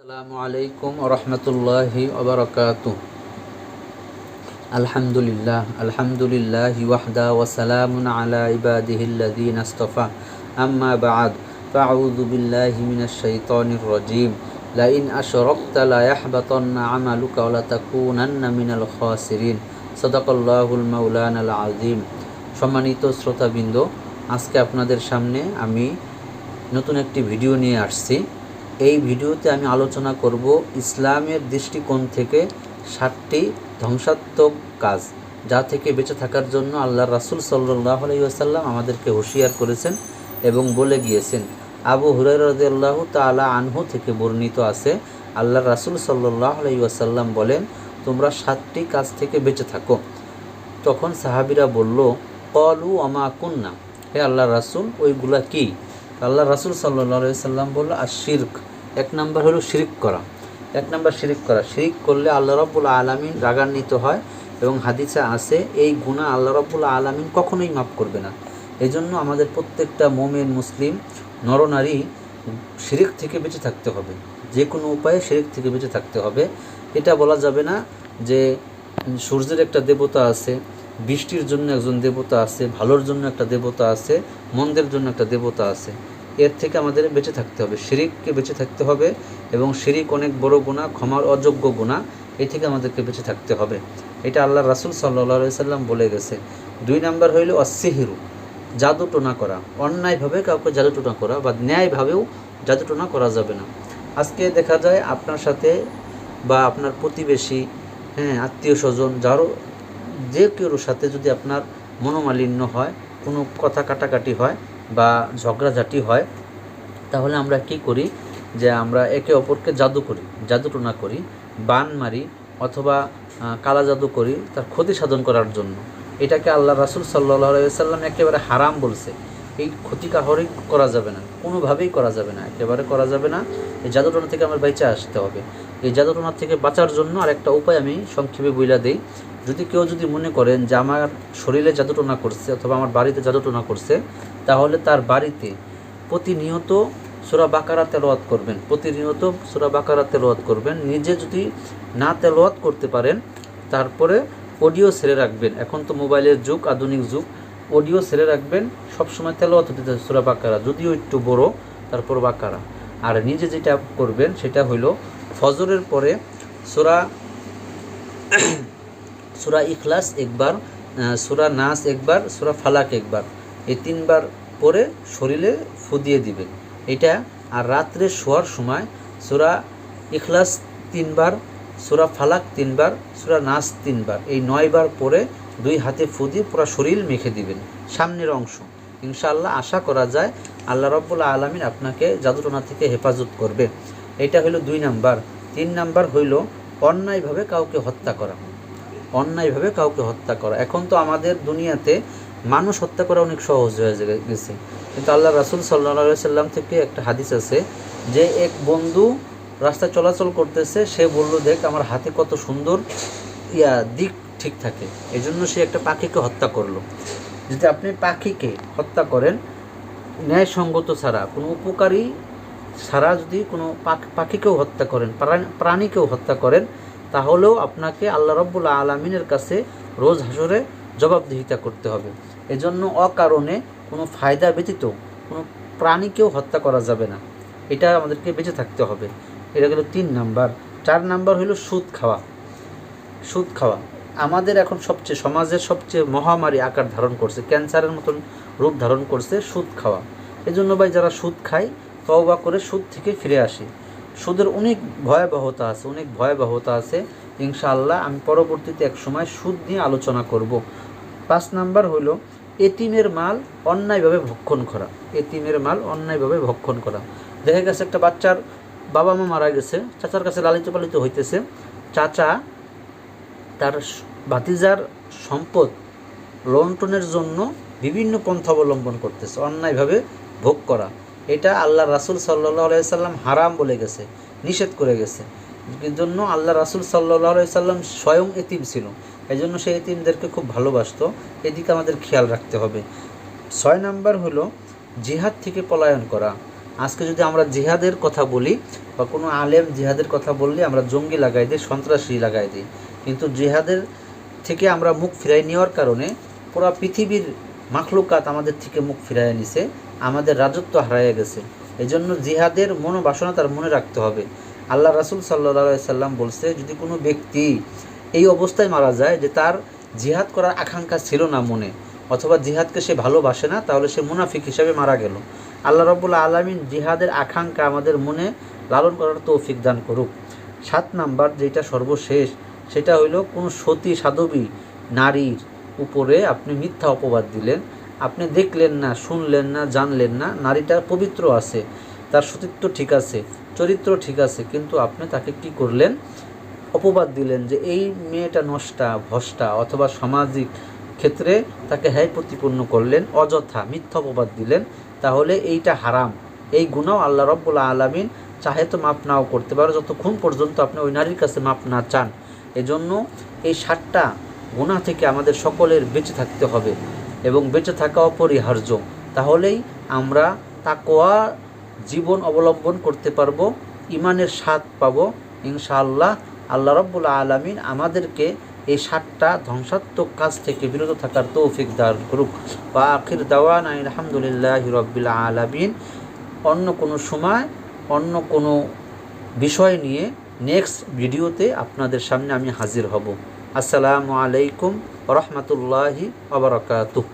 আসসালামু আলাইকুম রহমতুল্লাহি ওবরকাত আলহামদুলিল্লাহ আলহামদুলিল্লাহ ওয়াহদা ওয়াসালামুন আলা ইবাদিহিল্লাযীন আস্তফা। আম্মা বা'দ ফাআউযু বিল্লাহি মিনাশ শাইতানির রাজীম। লাইন আশরাকতা লা ইয়াহবাতান্না আমালুকা ওয়া লাতাকুনান্না মিনাল খাসিরিন। সাদাকাল্লাহুল মাওলানাল আযীম। সম্মানিত শ্রোতাবৃন্দ, আজকে আপনাদের সামনে আমি নতুন একটি ভিডিও নিয়ে আসছি। এই ভিডিওতে আমি আলোচনা করব ইসলামের দৃষ্টিকোণ থেকে ষাটটি ধ্বংসাত্মক কাজ, যা থেকে বেঁচে থাকার জন্য আল্লাহ রাসুল সাল্লাহ আলাইসাল্লাম আমাদেরকে হুঁশিয়ার করেছেন এবং বলে গিয়েছেন। আবু হুরাইরাহ তালা আনহু থেকে বর্ণিত আছে, আল্লাহ রাসুল সাল্লাহ আলাইসাল্লাম বলেন, তোমরা সাতটি কাজ থেকে বেঁচে থাকো। তখন সাহাবিরা বলল কলু আমা কুন্না। হে আল্লাহ রাসুল, ওইগুলা কি? আল্লাহ রাসুল সাল্লাহ সাল্লাম বলল আর শির্ক এক নাম্বার হলো শিরিক করা। এক নাম্বার শিরিক করা। শিরিক করলে আল্লাহ রব্বুল আলমিন রাগান্বিত হয় এবং হাদিসা আছে, এই গুণা আল্লাহ রব্বুল আলমিন কখনোই মাফ করবে না। এই জন্য আমাদের প্রত্যেকটা মোমেন, মুসলিম, নরনারী শিরিক থেকে বেঁচে থাকতে হবে। যে কোনো উপায়ে শিরিক থেকে বেঁচে থাকতে হবে। এটা বলা যাবে না যে সূর্যের একটা দেবতা আছে, বৃষ্টির জন্য একজন দেবতা আছে, ভালোর জন্য একটা দেবতা আছে, মন্দের জন্য একটা দেবতা আছে। এর থেকে আমাদের বেঁচে থাকতে হবে। শিরিককে বেঁচে থাকতে হবে এবং শিরিক অনেক বড় গুণা ক্ষমার অযোগ্য গুণা এই থেকে আমাদেরকে বেঁচে থাকতে হবে। এটা আল্লাহ রাসুল সাল্লা সাল্লাম বলে গেছে। দুই নাম্বার হইল অসিহিরু জাদু টোনা করা। অন্যায়ভাবে কাউকে জাদু টোনা করা বা ন্যায়ভাবেও জাদু টোনা করা যাবে না। আজকে দেখা যায় আপনার সাথে বা আপনার প্রতিবেশী হ্যাঁ আত্মীয় স্বজন যারও যে কেউর সাথে যদি আপনার মনোমালিন্য হয়, কোনো কথা কাটাকাটি হয় বা ঝগড়াঝাটি হয়, তাহলে আমরা কি করি? যে আমরা একে অপরকে জাদু করি জাদু টোনা করি, বান মারি অথবা কালা জাদু করি তার ক্ষতি সাধন করার জন্য। এটাকে আল্লাহ রাসুল সাল্লাহ সাল্লাম একেবারে হারাম বলছে। এই ক্ষতি কাহরই করা যাবে না। কোনোভাবেই করা যাবে না। একেবারে করা যাবে না। এই জাদুটনা থেকে আমার বাইচে আসতে হবে। এই জাদুটনার থেকে বাঁচার জন্য আর একটা উপায় আমি সংক্ষেপে বইলা দিই। যদি কেউ যদি মনে করেন যে আমার শরীরে জাদুটনা করছে অথবা আমার বাড়িতে জাদুটনা করছে, তাহলে তার বাড়িতে প্রতিনিয়ত সুরা বাকারা তেলোয়াত করবেন। প্রতিনিয়ত সুরা বাকারা তেলোয়াত করবেন। নিজে যদি না তেলোয়াত করতে পারেন, তারপরে অডিও ছেড়ে রাখবেন। এখন তো মোবাইলের যুগ, আধুনিক যুগ। অডিও ছেড়ে রাখবেন। সবসময় তেলোয়াত হতে সুরা বাকারা, যদিও একটু বড়, তারপর বাকারা। আর নিজে যেটা করবেন, সেটা হইল ফজরের পরে সুরা সুরা ইখলাস একবার সুরা নাস একবার, সুরা ফালাক একবার। এই তিনবার পরে শরীরে ফুদিয়ে দিবেন। এটা আর রাত্রে শোয়ার সময় সুরা ইখলাস তিনবার, সুরা ফালাক তিনবার, সুরা নাস তিনবার। এই নয়বার পরে দুই হাতে ফুদিয়ে পুরো শরীর মেখে দিবেন, সামনের অংশ। ইনশাআল্লাহ আশা করা যায় আল্লাহ রব্বুল্লা আলমিন আপনাকে জাদুটনা থেকে হেফাজত করবে। এটা হলো দুই নাম্বার। তিন নাম্বার হইল অন্যায়ভাবে কাউকে হত্যা করা। অন্যায়ভাবে কাউকে হত্যা করা। এখন তো আমাদের দুনিয়াতে মানুষ হত্যা করা অনেক সহজ হয়ে গেছে। কিন্তু আল্লাহ রাসুল সাল্লা সাল্লাম থেকে একটা হাদিস আছে যে এক বন্ধু রাস্তায় চলাচল করতেছে, সে বলল, দেখ, আমার হাতে কত সুন্দর ইয়া দিক ঠিক থাকে। এই জন্য সে একটা পাখিকে হত্যা করল। যদি আপনি পাখিকে হত্যা করেন, ন্যায়সঙ্গত ছাড়া, কোনো উপকারী ছাড়া যদি কোনো পাখিকেও হত্যা করেন প্রাণীকেও হত্যা করেন, তাহলেও আপনাকে আল্লাহ রব্বুল্লা আলমিনের কাছে রোজ হাসরে জবাবদিহিতা করতে হবে। এজন্য অকারণে কোনো ফায়দা ব্যতীত কোনো প্রাণীকেও হত্যা করা যাবে না। এটা আমাদেরকে বেঁচে থাকতে হবে। এটা গেল তিন নাম্বার। চার নাম্বার হলো সুদ খাওয়া। সুদ খাওয়া। আমাদের এখন সবচেয়ে, সমাজের সবচেয়ে মহামারী আকার ধারণ করছে, ক্যান্সারের মতন রূপ ধারণ করছে সুদ খাওয়া। এজন্য ভাই যারা সুদ খায়, তওবা করে সুদ থেকে ফিরে আসি। সুদের অনেক ভয়াবহতা আছে, অনেক ভয়াবহতা আছে। ইনশাআল্লাহ আমি পরবর্তীতে এক সময় সুদ নিয়ে আলোচনা করব। পাঁচ নাম্বার হলো এতিমের মাল অন্যায়ভাবে ভক্ষণ করা। এটিমের মাল অন্যায়ভাবে ভক্ষণ করা। দেখা গেছে একটা বাচ্চার বাবা মা মারা গেছে, চাচার কাছে লালিত পালিত হইতেছে। চাচা তার ভাতিজার সম্পদ লন্টনের জন্য বিভিন্ন পন্থা অবলম্বন করতেছে, অন্যায়ভাবে ভোগ করা। এটা আল্লাহ রাসুল সাল্লাহ সাল্লাম হারাম বলে গেছে, নিষেধ করে গেছে। জন্য আল্লাহ রাসুল সাল্লাহ সাল্লাম স্বয়ং এতিম ছিল। এই জন্য সেই এতিমদেরকে খুব ভালোবাসতো। এদিকে আমাদের খেয়াল রাখতে হবে। ছয় নাম্বার হলো জিহাদ থেকে পলায়ন করা। আজকে যদি আমরা জিহাদের কথা বলি বা কোনো আলেম জিহাদের কথা বললে আমরা জঙ্গি লাগাই দিই, সন্ত্রাসী লাগাই দিই। কিন্তু জিহাদের থেকে আমরা মুখ ফিরাই নেওয়ার কারণে পুরো পৃথিবীর মাখলুকাত আমাদের থেকে মুখ ফিরাইয়া নিছে, আমাদের রাজত্ব হারাইয়া গেছে। এজন্য জিহাদের মনোবাসনা তার মনে রাখতে হবে। আল্লাহ রাসুল সাল্লা সাল্লাম বলছে, যদি কোনো ব্যক্তি এই অবস্থায় মারা যায় যে তার জিহাদ করার আকাঙ্ক্ষা ছিল না মনে, অথবা জিহাদকে সে ভালোবাসে না, তাহলে সে মুনাফিক হিসাবে মারা গেল। আল্লাহ রব্বুল্লা আলমিন জিহাদের আকাঙ্ক্ষা আমাদের মনে লালন করার তৌফিক দান করুক। সাত নাম্বার, যেটা সর্বশেষ সেটা হইল কোনো সতী সাধবী নারীর উপরে আপনি মিথ্যা অপবাদ দিলেন, আপনি দেখলেন না, শুনলেন না, জানলেন না, নারীটা পবিত্র আছে, তার সতীত্ব ঠিক আছে, চরিত্র ঠিক আছে, কিন্তু আপনি তাকে কি করলেন? অপবাদ দিলেন যে এই মেয়েটা নষ্টা, ভষ্টা অথবা সামাজিক ক্ষেত্রে তাকে হ্যায় প্রতিপন্ন করলেন, অযথা মিথ্যা অপবাদ দিলেন, তাহলে এইটা হারাম। এই গুণাও আল্লাহ রব্বুল্লা আলমিন চাহে তো মাপ নাও করতে পারো, যতক্ষণ পর্যন্ত আপনি ওই নারীর কাছে মাপ না চান। এজন্য এই সাতটা গুণা থেকে আমাদের সকলের বেঁচে থাকতে হবে এবং বেঁচে থাকা অপরিহার্য। তাহলেই আমরা তাকোয়া জীবন অবলম্বন করতে পারব ইমানের স্বাদ পাব, ইনশাআল্লাহ আল্লাহ রব্বুল আলমিন আমাদেরকে এই সাতটা ধ্বংসাত্মক কাজ থেকে বিরত থাকার তৌফিক দান করুক। বা আখির দাওয়ান আলহামদুলিল্লাহ রব্বিল আলমিন। অন্য কোনো সময়, অন্য কোনো বিষয় নিয়ে নেক্সট ভিডিওতে আপনাদের সামনে আমি হাজির হব। আসসালামু আলাইকুম রহমতুল্লাহি আবরকাতুহ